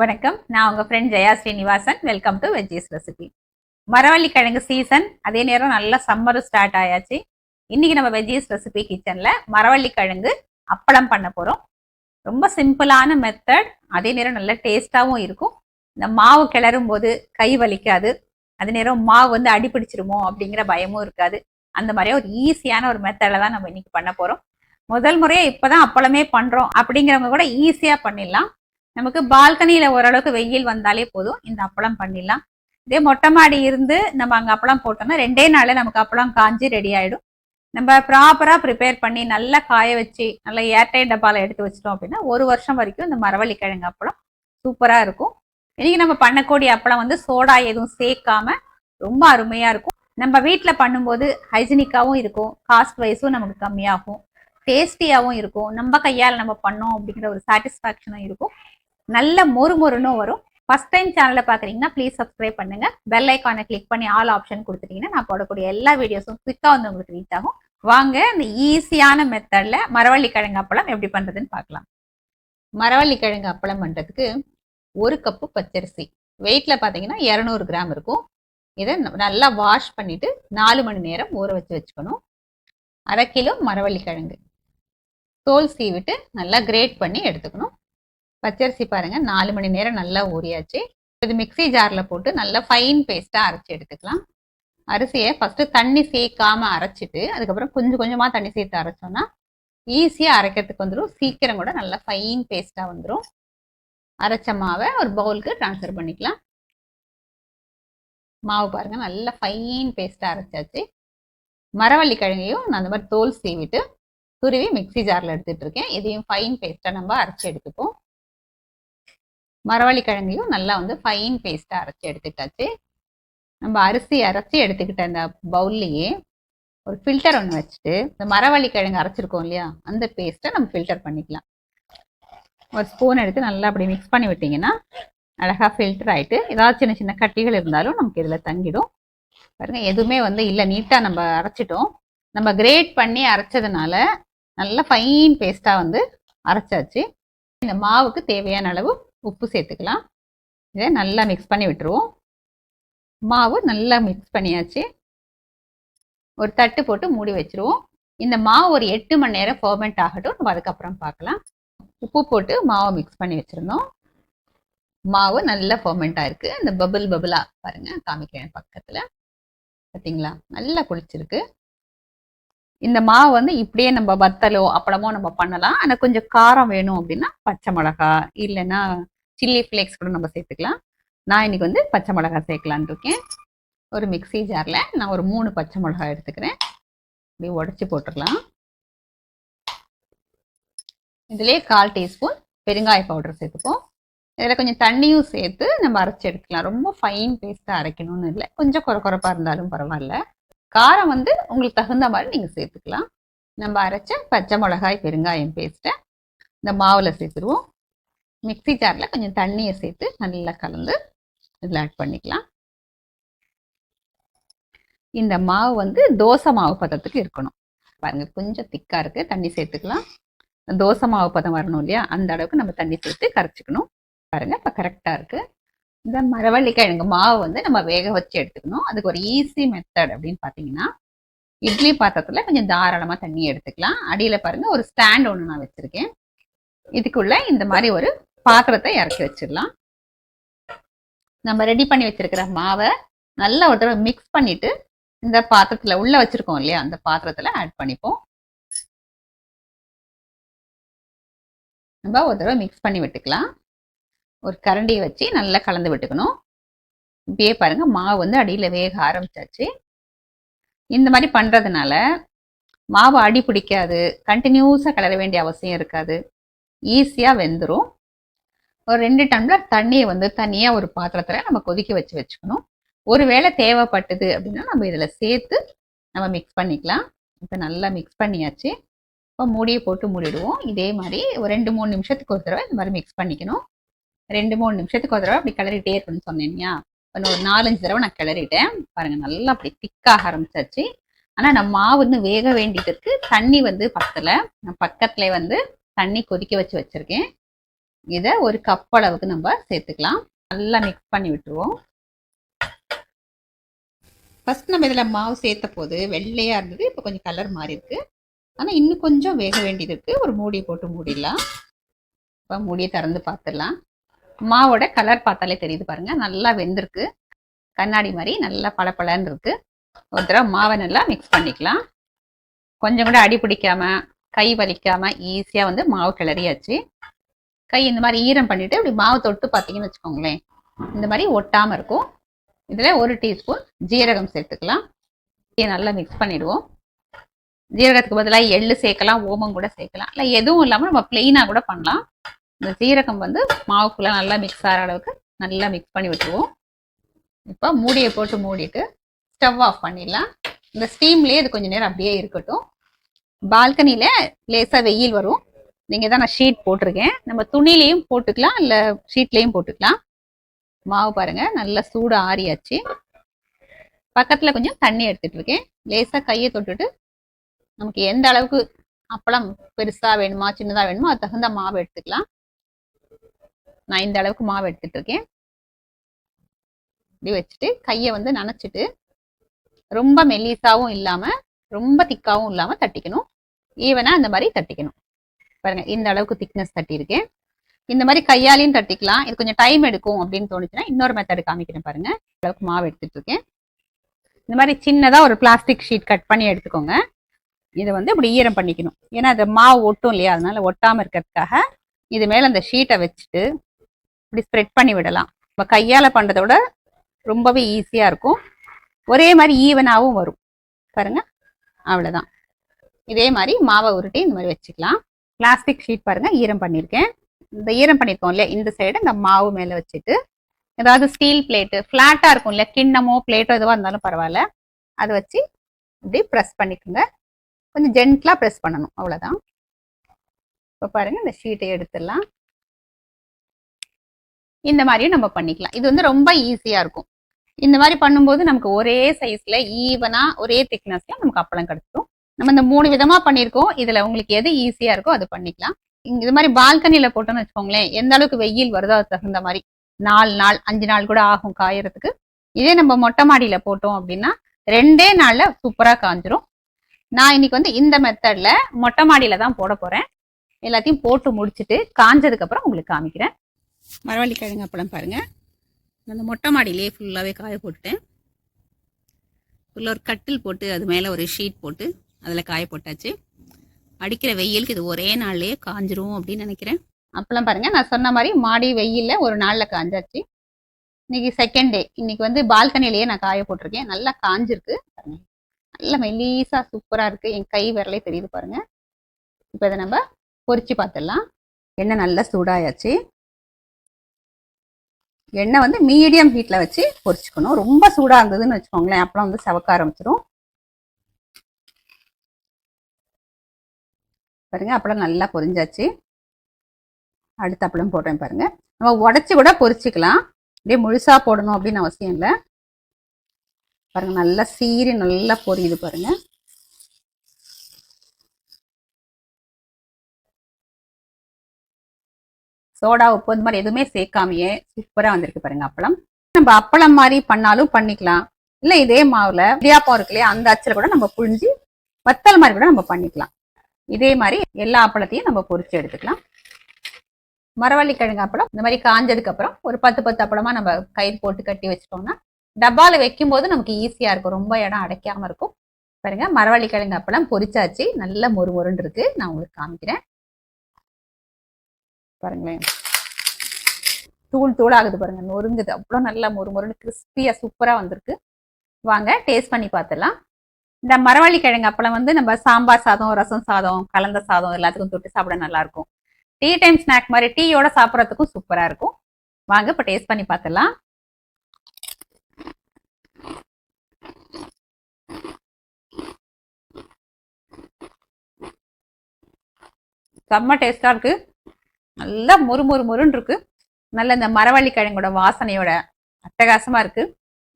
வணக்கம். நான் உங்கள் friend Jaya Srinivasan. Welcome to veggies recipe மரவள்ளி கிழங்கு சீசன் அதே நேரம் நல்லா சம்மர் ஸ்டார்ட் ஆயாச்சு. இன்னைக்கு நம்ம வெஜ்ஜீஸ் ரெசிபி கிச்சனில் மரவள்ளி கிழங்கு அப்பளம் பண்ண போகிறோம் ரொம்ப சிம்பிளான மெத்தட் அதே நேரம் நல்ல டேஸ்ட்டாகவும் இருக்கும். இந்த மாவு கிளறும் போது கை வலிக்காது. அதே நேரம் மாவு வந்து அடிபிடிச்சிருமோ அப்படிங்கிற பயமும் இருக்காது. அந்த மாதிரியே ஒரு ஈஸியான ஒரு மெத்தடில் தான் நம்ம இன்னைக்கு பண்ண போகிறோம் முதல் முறையாக இப்போ தான் அப்பளமே பண்ணுறோம் அப்படிங்கிறவங்க கூட ஈஸியாக பண்ணிடலாம். நமக்கு பால்கனியில ஓரளவுக்கு வெயில் வந்தாலே போதும். இந்த அப்பளம் பண்ணிடலாம். இதே மொட்டை மாடி இருந்து நம்ம அங்க அப்பளம் போட்டோம்னா ரெண்டே நாள்ல நமக்கு அப்பளம் காஞ்சி ரெடி ஆயிடும். நம்ம ப்ராப்பரா ப்ரிப்பேர் பண்ணி நல்லா காய வச்சு நல்லா ஏர்டைட் டப்பால எடுத்து வச்சிட்டோம் அப்படின்னா ஒரு வருஷம் வரைக்கும் இந்த மரவள்ளி கிழங்கு அப்பளம் சூப்பரா இருக்கும். இன்னைக்கு நம்ம பண்ணக்கூடிய அப்பளம் வந்து சோடா எதுவும் சேர்க்காம ரொம்ப அருமையா இருக்கும். நம்ம வீட்டில் பண்ணும்போது ஹைஜினிக்காகவும் இருக்கும். காஸ்ட் வைஸும் நமக்கு கம்மியாகும். டேஸ்டியாகவும் இருக்கும். நம்ம கையால் நம்ம பண்ணோம் அப்படிங்கிற ஒரு சாட்டிஸ்ஃபேக்ஷனும் இருக்கும். நல்ல மொறு மொறுனும் வரும். ஃபர்ஸ்ட் டைம் சேனலை பார்க்குறீங்கன்னா ப்ளீஸ் சப்ஸ்கிரைப் பண்ணுங்க. பெல் ஐக்கானை கிளிக் பண்ணி ஆல் ஆப்ஷன் கொடுத்துட்டீங்கன்னா நான் போடக்கூடிய எல்லா வீடியோஸும் குயிக்காக வந்து உங்களுக்கு ரீச் ஆகும். வாங்க இந்த ஈஸியான மெத்தடில் மரவள்ளி கிழங்கு அப்பளம் எப்படி பண்ணுறதுன்னு பார்க்கலாம் மரவள்ளி கிழங்கு அப்பளம் பண்ணுறதுக்கு ஒரு கப்பு பச்சரிசி. வெயிட்டில் பார்த்தீங்கன்னா இரநூறு கிராம் இருக்கும். இதை நல்லா வாஷ் பண்ணிட்டு நாலு மணி நேரம் ஊற வச்சு வச்சுக்கணும். அரை கிலோ மரவள்ளி கிழங்கு தோல் சீவிட்டு நல்லா கிரேட் பண்ணி எடுத்துக்கணும். பச்சரிசி பாருங்கள் நாலு மணி நேரம் நல்லா ஊறியாச்சு. இது மிக்சி ஜாரில் போட்டு நல்லா ஃபைன் பேஸ்ட்டாக அரைச்சி எடுத்துக்கலாம். அரிசியை ஃபஸ்ட்டு தண்ணி சேர்க்காமல் அரைச்சிட்டு அதுக்கப்புறம் கொஞ்சம் கொஞ்சமாக தண்ணி சேர்த்து அரைச்சோன்னா ஈஸியாக அரைக்கிறதுக்கு வந்துடும் சீக்கிரம் கூட நல்லா ஃபைன் பேஸ்ட்டாக வந்துடும் அரைச்ச மாவை ஒரு பவுலுக்கு ட்ரான்ஸ்ஃபர் பண்ணிக்கலாம். மாவு பாருங்கள் நல்லா ஃபைன் பேஸ்ட்டாக அரைச்சாச்சு. மரவள்ளி கிழங்கையும் நான் அந்த மாதிரி தோல் சீவிட்டு துருவி மிக்சி ஜாரில் எடுத்துகிட்டு இருக்கேன். இதையும் ஃபைன் பேஸ்ட்டாக நம்ம அரைச்சி எடுத்துப்போம். மரவள்ளி கிழங்கையும் நல்லா வந்து ஃபைன் பேஸ்ட்டாக அரைச்சி எடுத்துட்டாச்சு நம்ம அரிசி அரைச்சி எடுத்துக்கிட்ட அந்த பவுல்லையே ஒரு ஃபில்டர் ஒன்று வச்சுட்டு இந்த மரவள்ளி கிழங்கு அரைச்சிருக்கோம் இல்லையா? அந்த பேஸ்ட்டை நம்ம ஃபில்டர் பண்ணிக்கலாம். ஒரு ஸ்பூன் எடுத்து நல்லா அப்படி மிக்ஸ் பண்ணி விட்டிங்கன்னா அழகாக ஃபில்டர் ஆகிட்டு ஏதாவது சின்ன சின்ன கட்டிகள் இருந்தாலும் நமக்கு இதில் தங்கிடும். பாருங்க எதுவுமே வந்து இல்லை நீட்டாக நம்ம அரைச்சிட்டோம். நம்ம கிரேட் பண்ணி அரைச்சதுனால நல்லா ஃபைன் பேஸ்ட்டாக வந்து அரைச்சாச்சு. இந்த மாவுக்கு தேவையான அளவு உப்பு சேர்த்துக்கலாம். இதை நல்லா மிக்ஸ் பண்ணி விட்டுருவோம். மாவு நல்லா மிக்ஸ் பண்ணியாச்சு. ஒரு தட்டு போட்டு மூடி வச்சிருவோம். இந்த மாவு ஒரு எட்டு மணி நேரம் ஃபர்மெண்ட் ஆகட்டும். நம்ம அதுக்கப்புறம் பார்க்கலாம். உப்பு போட்டு மாவை மிக்ஸ் பண்ணி வச்சுருந்தோம். மாவு நல்லா ஃபர்மெண்ட் ஆயிருக்கு. இந்த பபுள் பபிளா பாருங்க காமிக்கிறேன் பக்கத்தில். பார்த்தீங்களா நல்லா குளிச்சிருக்கு. இந்த மாவு வந்து இப்படியே நம்ம வத்தலோ அப்பளமோ நம்ம பண்ணலாம். ஆனால் கொஞ்சம் காரம் வேணும் அப்படின்னா பச்சை மிளகா இல்லைன்னா சில்லி ஃப்ளேக்ஸ் கூட நம்ம சேர்த்துக்கலாம். நான் இன்னைக்கு வந்து பச்சை மிளகா சேர்க்கலான் இருக்கேன். ஒரு மிக்சி ஜாரில் நான் ஒரு மூணு பச்சை மிளகா எடுத்துக்கிறேன். இப்படி உடச்சி போட்டுடலாம். இதுலேயே கால் டீஸ்பூன் பெருங்காய பவுடர் சேர்த்துப்போம். இதில் கொஞ்சம் தண்ணியும் சேர்த்து நம்ம அரைச்சி எடுத்துக்கலாம். ரொம்ப ஃபைன் பேஸ்ட்டாக அரைக்கணும்னு இல்லை. கொஞ்சம் குறை குறைப்பாக இருந்தாலும் பரவாயில்ல. காரம் வந்து உங்களுக்கு தகுந்த மாதிரி நீங்கள் சேர்த்துக்கலாம். நம்ம அரைச்ச பச்சை மிளகாய் பெருங்காயம் பேஸ்ட்டை இந்த மாவில் சேர்த்துருவோம். மிக்சி ஜாரில் கொஞ்சம் தண்ணியை சேர்த்து நல்லா கலந்து இதில் ஆட் பண்ணிக்கலாம். இந்த மாவு வந்து தோசை மாவு பதத்துக்கு இருக்கணும். பாருங்க கொஞ்சம் திக்காக இருக்குது தண்ணி சேர்த்துக்கலாம். தோசை மாவு பதம் வரணும் இல்லையா? அந்த அளவுக்கு நம்ம தண்ணி சேர்த்து கரைச்சிக்கணும். பாருங்க இப்போ கரெக்டாக இருக்குது இந்த மரவள்ளிக்கிழங்கு மாவு வந்து நம்ம வேக வச்சு எடுத்துக்கணும். அதுக்கு ஒரு ஈஸி மெத்தட் அப்படின்னு பார்த்தீங்கன்னா இட்லி பாத்திரத்தில் கொஞ்சம் தாராளமாக தண்ணி எடுத்துக்கலாம். அடியில் பாருங்கள் ஒரு ஸ்டாண்ட் ஒன்று நான் வச்சுருக்கேன். இதுக்குள்ள இந்த மாதிரி ஒரு பாத்திரத்தை இறக்கி வச்சிடலாம். நம்ம ரெடி பண்ணி வச்சிருக்கிற மாவை நல்லா ஒரு தடவை மிக்ஸ் பண்ணிட்டு இந்த பாத்திரத்தில் உள்ள வச்சிருக்கோம் இல்லையா? அந்த பாத்திரத்தில் ஆட் பண்ணிப்போம். நம்ம ஒரு தடவை மிக்ஸ் பண்ணி விட்டுக்கலாம். ஒரு கரண்டியை வச்சு நல்லா கலந்து விட்டுக்கணும். இப்படியே பாருங்க மாவு வந்து அடியில் வேக ஆரம்பிச்சாச்சு. இந்த மாதிரி பண்ணுறதுனால மாவு அடி பிடிக்காது. கண்டினியூஸாக கலர வேண்டிய அவசியம் இருக்காது. ஈஸியாக வெந்துடும் ஒரு ரெண்டு டம்ளர் தண்ணியை வந்து தனியாக ஒரு பாத்திரத்தில் நம்ம கொதிக்க வச்சு வச்சுக்கணும். ஒருவேளை தேவைப்பட்டது அப்படின்னா நம்ம இதில் சேர்த்து நம்ம மிக்ஸ் பண்ணிக்கலாம். இப்போ நல்லா மிக்ஸ் பண்ணியாச்சு. இப்போ மூடியை போட்டு மூடிடுவோம். இதே மாதிரி ஒரு ரெண்டு மூணு நிமிஷத்துக்கு ஒரு தடவை இந்த மாதிரி மிக்ஸ் பண்ணிக்கணும். ரெண்டு மூணு நிமிஷத்துக்கு ஒரு தடவை அப்படி கிளறிட்டே இருக்குன்னு சொன்னேன்யா இப்போ ஒரு நாலஞ்சு தடவை நான் கிளறிட்டேன். பாருங்கள் நல்லா அப்படி திக்காக ஆரம்பிச்சாச்சு. ஆனால் நம்ம மாவு இன்னும் வேக வேண்டியதுக்கு தண்ணி வந்து பக்கத்தில் நான் பக்கத்துல வந்து தண்ணி கொதிக்க வச்சு வச்சுருக்கேன். இதை ஒரு கப் அளவுக்கு நம்ம சேர்த்துக்கலாம். நல்லா மிக்ஸ் பண்ணி விட்டுருவோம். ஃபஸ்ட் நம்ம இதில் மாவு சேர்த்த போது வெள்ளையாக இருந்தது. இப்போ கொஞ்சம் கலர் மாறி இருக்கு. ஆனால் இன்னும் கொஞ்சம் வேக வேண்டியது இருக்கு. ஒரு மூடி போட்டு மூடிடலாம். இப்போ மூடியை திறந்து பார்த்துடலாம் மாவோட கலர் பார்த்தாலே தெரியுது பாருங்க. நல்லா வெந்திருக்கு. கண்ணாடி மாதிரி நல்லா பளபளன்னு இருக்கு. ஒரு தடவை மாவை நல்லா மிக்ஸ் பண்ணிக்கலாம். கொஞ்சம் கூட அடி பிடிக்காம கை வலிக்காம ஈஸியாக வந்து மாவு கிளறியாச்சு. கை இந்த மாதிரி ஈரம் பண்ணிட்டு இப்படி மாவு தொட்டு பார்த்தீங்கன்னு வச்சுக்கோங்களேன். இந்த மாதிரி ஒட்டாமல் இருக்கும். இதில் ஒரு டீஸ்பூன் ஜீரகம் சேர்த்துக்கலாம். இதை நல்லா மிக்ஸ் பண்ணிடுவோம். ஜீரகத்துக்கு பதிலாக எள்ளு சேர்க்கலாம் ஓமம் கூட சேர்க்கலாம். இல்லை எதுவும் இல்லாமல் நம்ம பிளெயினாக கூட பண்ணலாம். இந்த ஜீரகம் வந்து மாவுக்குள்ளே நல்லா மிக்ஸ் ஆகிற அளவுக்கு நல்லா மிக்ஸ் பண்ணி விட்டுருவோம். இப்போ மூடியை போட்டு மூடிட்டு ஸ்டவ் ஆஃப் பண்ணிடலாம். இந்த ஸ்டீம்லேயே இது கொஞ்சம் நேரம் அப்படியே இருக்கட்டும். பால்கனியில் லேசாக வெயில் வரும். நீங்கள் தான் நான் ஷீட் போட்டிருக்கேன். நம்ம துணிலையும் போட்டுக்கலாம் இல்லை ஷீட்லேயும் போட்டுக்கலாம். மாவு பாருங்க நல்லா சூடு ஆறியாச்சு. பக்கத்தில் கொஞ்சம் தண்ணி எடுத்துட்டு இருக்கேன். லேசாக கையை தொட்டுட்டு நமக்கு எந்த அளவுக்கு அப்பளம் பெருசா வேணுமா சின்னதா வேணுமோ அது தகுந்த மாவு எடுத்துக்கலாம். நான் இந்த அளவுக்கு மாவு எடுத்துட்டு இருக்கேன். இப்படி வச்சுட்டு கையை வந்து நனைச்சிட்டு ரொம்ப மெல்லிசாவும் இல்லாம ரொம்ப திக்காவும் இல்லாம தட்டிக்கணும். ஈவனா இந்த மாதிரி தட்டிக்கணும். பாருங்க இந்த அளவுக்கு திக்னஸ் தட்டியிருக்கேன். இந்த மாதிரி கையாலையும் தட்டிக்கலாம். இது கொஞ்சம் டைம் எடுக்கும் அப்படின்னு தோணுச்சுன்னா இன்னொரு மெத்தடு காமிக்கிறேன் பாருங்க. இந்த அளவுக்கு மாவு எடுத்துட்டு இருக்கேன் இந்த மாதிரி சின்னதா ஒரு பிளாஸ்டிக் ஷீட் கட் பண்ணி எடுத்துக்கோங்க. இதை வந்து இப்படி ஈரம் பண்ணிக்கணும். ஏன்னா அது மாவு ஒட்டும் இல்லையா? அதனால ஒட்டாம இருக்கிறதுக்காக இது மேல அந்த ஷீட்டை வச்சுட்டு இப்படி ஸ்ப்ரெட் பண்ணி விடலாம். நம்ம கையால பண்றதை விட ரொம்பவே ஈஸியா இருக்கும். ஒரே மாதிரி ஈவனாகவும் வரும். பாருங்க அவ்வளவுதான். இதே மாதிரி மாவை உருட்டி இந்த மாதிரி வச்சுக்கலாம். பிளாஸ்டிக் ஷீட் பாருங்க ஈரம் பண்ணியிருக்கேன் இந்த ஈரம் பண்ணியிருக்கோம் இல்லையா இந்த சைடு இந்த மாவு மேலே வச்சுட்டு ஏதாவது ஸ்டீல் பிளேட்டு ஃப்ளாட்டாக இருக்கும் இல்லையா கிண்ணமோ பிளேட்டோ எதுவாக இருந்தாலும் பரவாயில்ல. அதை வச்சு இப்படி ப்ரெஸ் பண்ணிக்கோங்க. கொஞ்சம் ஜென்ட்லாக ப்ரெஸ் பண்ணணும் அவ்வளோதான் இப்போ பாருங்க இந்த ஷீட்டை எடுத்துடலாம். இந்த மாதிரியும் நம்ம பண்ணிக்கலாம். இது வந்து ரொம்ப ஈஸியாக இருக்கும். இந்த மாதிரி பண்ணும்போது நமக்கு ஒரே சைஸில் ஈவனாக ஒரே திக்னஸில் நமக்கு அப்பளம் கிடச்சிடும் நம்ம இந்த மூணு விதமா பண்ணியிருக்கோம். இதுல உங்களுக்கு எது ஈஸியா இருக்கோ அது பண்ணிக்கலாம். இங்க இது மாதிரி பால்கனியில போட்டோம்னு வச்சுக்கோங்களேன் எந்த அளவுக்கு வெயில் வருதோ அது தகுந்த மாதிரி. நாலு நாள் அஞ்சு நாள் கூட ஆகும் காயறதுக்கு. இதே நம்ம மொட்டை மாடியில போட்டோம் அப்படின்னா ரெண்டே நாள்ல சூப்பரா காஞ்சிரும். நான் இன்னைக்கு வந்து இந்த மெத்தட்ல மொட்டை மாடியில தான் போட போறேன். எல்லாத்தையும் போட்டு முடிச்சுட்டு காஞ்சதுக்கு அப்புறம் உங்களுக்கு காமிக்கிறேன். மரவள்ளி கிழங்கு அப்பளம் பாருங்க. அந்த மொட்டை மாடியிலே ஃபுல்லாகவே காய போட்டுட்டேன். ஃபுல்லாக ஒரு கட்டில் போட்டு அது மேலே ஒரு ஷீட் போட்டு அதில் காய போட்டாச்சு. அடிக்கிற வெயிலுக்கு இது ஒரே நாள்லேயே காஞ்சிரும் அப்படின்னு நினைக்கிறேன். அப்பெல்லாம் பாருங்கள் நான் சொன்ன மாதிரி மாடி வெயில்ல ஒரு நாளில் காஞ்சாச்சு. இன்னைக்கு செகண்ட் டே இன்னைக்கு வந்து பால்கனிலேயே நான் காய போட்டிருக்கேன். நல்லா காஞ்சிருக்கு. நல்லா நல்ல சூப்பராக இருக்குது என் கை விரலே தெரியுது பாருங்கள் இப்போ இதை நம்ம பொறிச்சு பார்த்துடலாம். எண்ணெய் நல்லா சூடாயாச்சு. எண்ணெய் வந்து மீடியம் ஹீட்டில் வச்சு பொறிச்சுக்கணும். ரொம்ப சூடாக இருந்ததுன்னு வச்சுக்கோங்களேன். அப்புறம் வந்து சவக்க ஆரம்பிச்சிடும் பாருங்க. அப்பளம் நல்லா பொரிஞ்சாச்சு. அடுத்த அப்பளம் போடுறேன் பாருங்க. நம்ம உடச்சி கூட பொரிச்சுக்கலாம். அப்படியே முழுசா போடணும் அப்படின்னு அவசியம் இல்லை. பாருங்க நல்லா சீரி நல்லா பொரியுது பாருங்க. சோடா உப்பு இந்த மாதிரி எதுவுமே சேர்க்காமையே சூப்பரா வந்திருக்கு பாருங்க அப்பளம். நம்ம அப்பளம் மாதிரி பண்ணாலும் பண்ணிக்கலாம். இல்ல இதே மாவுல இடியாப்பம் இருக்கு இல்லையா அந்த அச்சில் கூட நம்ம புழிஞ்சு வத்தல் மாதிரி கூட நம்ம பண்ணிக்கலாம். இதே மாதிரி எல்லா அப்பளத்தையும் நம்ம பொரிச்சு எடுத்துக்கலாம். மரவள்ளி கிழங்கு அப்பளம் இந்த மாதிரி காஞ்சதுக்கு அப்புறம் ஒரு பத்து பத்து அப்பளமா நம்ம கயிறு போட்டு கட்டி வச்சிட்டோம்னா டப்பால வைக்கும் போது நமக்கு ஈஸியா இருக்கும். ரொம்ப இடம் அடைக்காம இருக்கும். பாருங்க மரவள்ளி கிழங்கு அப்பளம் பொரிச்சாச்சு நல்ல மொறு மொறுன்னு இருக்கு. நான் உங்களுக்கு காமிக்கிறேன். பாருங்களேன். தூள் தூள் ஆகுது பாருங்க. நொறுங்குது. அவ்வளோ நல்லா மொறு மொறுன்னு கிறிஸ்பியா சூப்பரா வந்திருக்கு. வாங்க டேஸ்ட் பண்ணி பார்த்துடலாம். இந்த மரவள்ளி கிழங்கு அப்பளம் வந்து நம்ம சாம்பார் சாதம் ரசம் சாதம் கலந்த சாதம் எல்லாத்துக்கும் தொட்டு சாப்பிட நல்லா இருக்கும் டீ டைம் ஸ்நாக் மாதிரி டீயோட சாப்பிட்றதுக்கும் சூப்பராக இருக்கும். வாங்க இப்போ டேஸ்ட் பண்ணி பார்த்துலாம் செம்ம டேஸ்டா இருக்கு. நல்லா மொறு மொறு மொறுன்னு இருக்கு. நல்ல இந்த மரவள்ளி கிழங்கோட வாசனையோட அட்டகாசமா இருக்கு.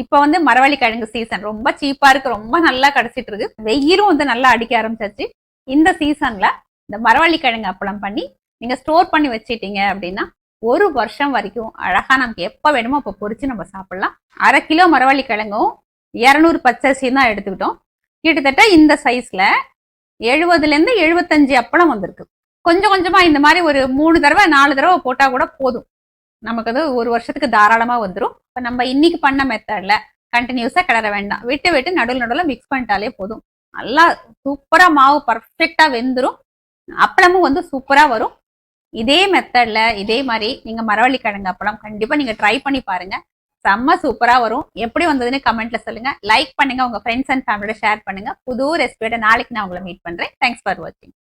இப்போ வந்து மரவள்ளி கிழங்கு சீசன் ரொம்ப சீப்பா இருக்கு. ரொம்ப நல்லா கிடைச்சிட்டு இருக்கு வெயிலும் வந்து நல்லா அடிக்க ஆரம்பிச்சாச்சு. இந்த சீசன்ல இந்த மரவள்ளி கிழங்கு அப்பளம் பண்ணி நீங்க ஸ்டோர் பண்ணி வச்சிட்டீங்க அப்படின்னா ஒரு வருஷம் வரைக்கும் அழகா நமக்கு எப்ப வேணுமோ அப்போ பொறிச்சு நம்ம சாப்பிடலாம். அரை கிலோ மரவள்ளி கிழங்கும் இரநூறு பச்சரிசியும் தான் எடுத்துக்கிட்டோம். கிட்டத்தட்ட இந்த சைஸ்ல எழுபதுல இருந்து எழுபத்தஞ்சு அப்பளம் வந்திருக்கு. கொஞ்சம் கொஞ்சமா இந்த மாதிரி ஒரு மூணு தடவை நாலு தடவை போட்டா கூட போதும். நமக்கு அது ஒரு வருஷத்துக்கு தாராளமா வந்துடும் இப்போ நம்ம இன்னைக்கு பண்ண மெத்தடில் கண்டினியூஸாக கிளற வேண்டாம். விட்டு விட்டு நடுவில் நடுவில் மிக்ஸ் பண்ணிட்டாலே போதும். நல்லா சூப்பராக மாவு பர்ஃபெக்டாக வெந்துடும் அப்பளமும் வந்து சூப்பராக வரும். இதே மெத்தடில் இதே மாதிரி நீங்கள் மரவள்ளி கிழங்கு அப்பளம் கண்டிப்பாக நீங்கள் ட்ரை பண்ணி பாருங்கள் செம்ம சூப்பராக வரும். எப்படி வந்ததுன்னு கமெண்ட்ல சொல்லுங்க. லைக் பண்ணுங்கள் உங்கள் ஃப்ரெண்ட்ஸ் அண்ட் ஃபேமிலியோட ஷேர் பண்ணுங்கள் புது ரெசிபியோட நாளைக்கு நான் உங்களை மீட் பண்ணுறேன் தேங்க்ஸ் ஃபார் வாட்சிங்